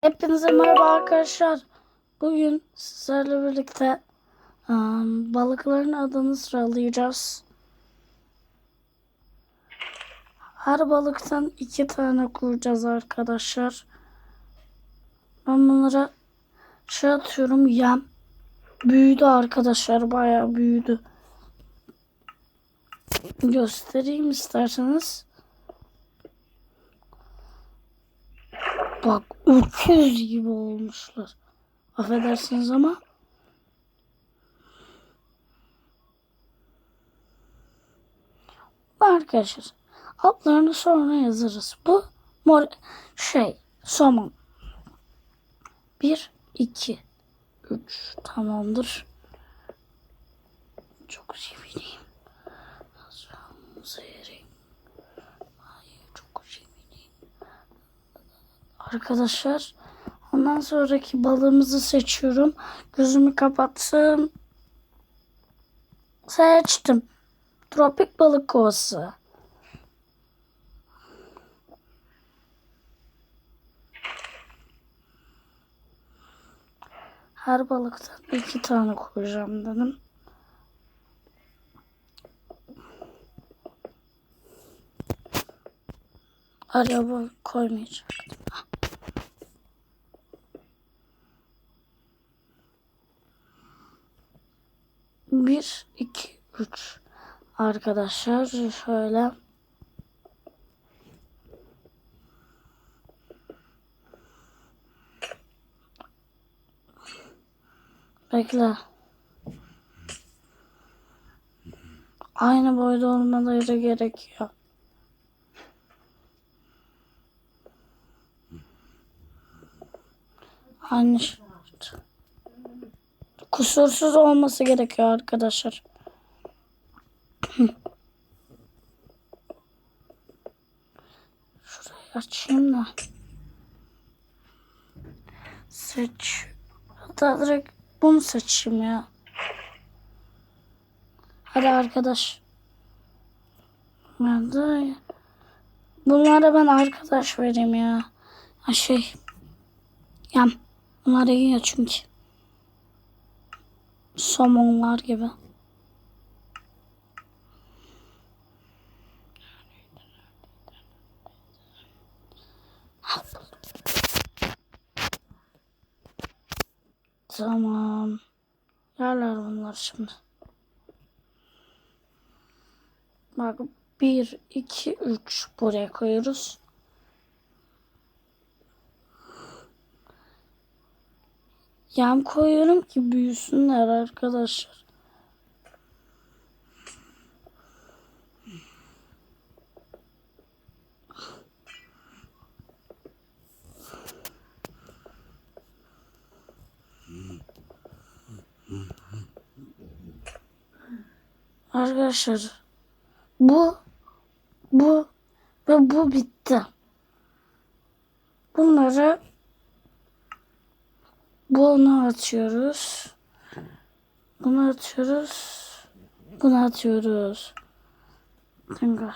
Hepinize merhaba arkadaşlar. Bugün sizlerle birlikte ım, balıkların adını sıralayacağız. Her balıktan iki tane kuracağız arkadaşlar. Ben bunlara şey atıyorum yem. Büyüdü arkadaşlar bayağı büyüdü. Göstereyim isterseniz. Bak öküz gibi olmuşlar. Affedersiniz ama. Arkadaşlar adlarını sonra yazarız. Bu mor şey somon. Bir, iki, üç tamamdır. Çok sevineyim. Seyireyim. Ay çok sevineyim. Arkadaşlar ondan sonraki balığımızı seçiyorum. Gözümü kapattım. Seçtim. Tropik balık kovası. Her balıktan iki tane koyacağım dedim. Araba koymayacaktım. Bir, iki, üç. Arkadaşlar şöyle. Bekle. Aynı boyda olmaları gerekiyor. Aynı. Kusursuz olması gerekiyor arkadaşlar. Açayım da. Seç. Hatta direkt bunu seçeyim ya. Hadi arkadaş. Nerede? Bunlara ben arkadaş vereyim ya. Ha şey. Yem. Bunlar yiyor çünkü. Somonlar gibi. Tamam. Yerler bunlar şimdi. Bak 1, 2, 3 buraya koyuyoruz. Yem koyuyorum ki büyüsünler arkadaşlar. Arkadaşlar bu bu ve bu bitti. Bunları bunu atıyoruz. Bunu atıyoruz. Bunu atıyoruz. Kanka.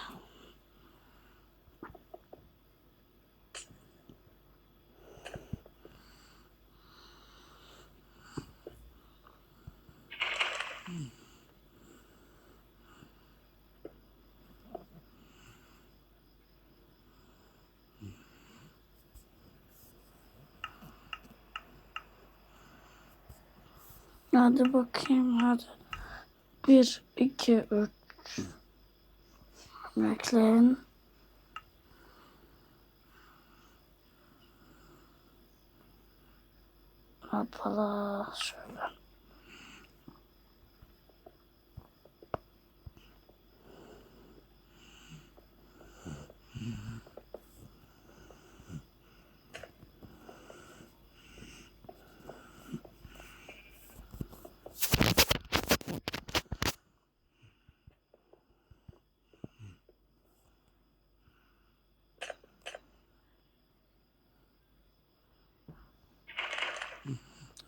Hadi bakayım hadi. Bir, iki, üç. Bekleyin. Hoppala şöyle.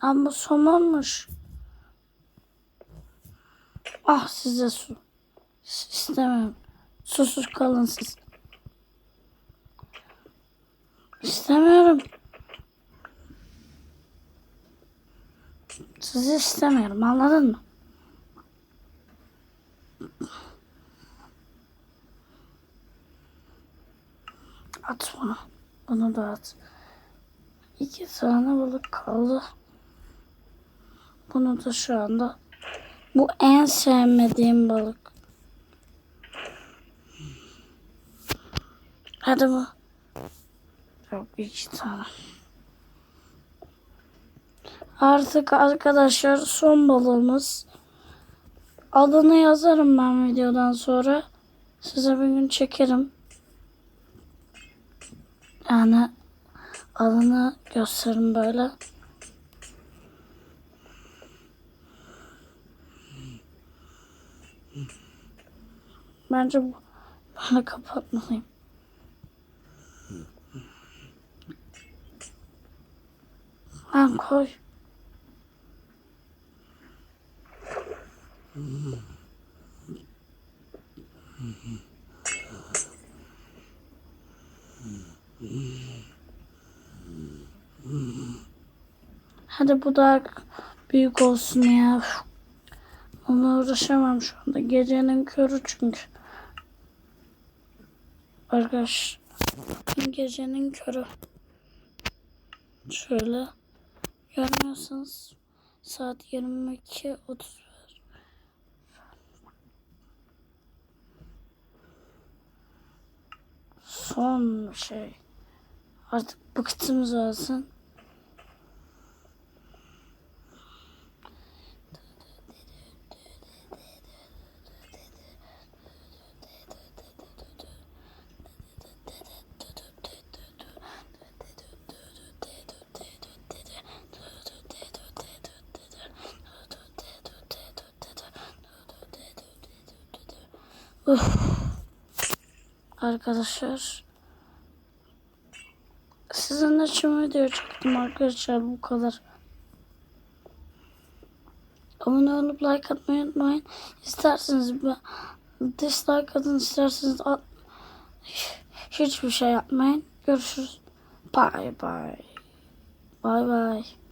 Ama somonmuş. Ah size su. İstemem. Susuz kalın siz. İstemiyorum. Sizi istemiyorum anladın mı? At bunu. Bunu da at. İki tane balık kaldı. Bunu da şu anda. Bu en sevmediğim balık. Hadi bu. Yok iki tane. Artık arkadaşlar son balığımız. Adını yazarım ben videodan sonra. Size bir gün çekerim. Yani adını gösteririm böyle. Bence bu böyle kapatmalıyım. Ben koy. Hadi bu da büyük olsun ya. Ona uğraşamam şu anda. Gecenin körü çünkü. Arkadaş. Gecenin körü. Şöyle. Görmüyorsunuz. Saat 22.31. Son şey. Artık bıktım zaten. Arkadaşlar. Sizin için video çektim arkadaşlar bu kadar. Abone olup like atmayı unutmayın. İsterseniz dislike atın isterseniz at. Hiçbir şey yapmayın. Görüşürüz. Bye bye. Bye bye.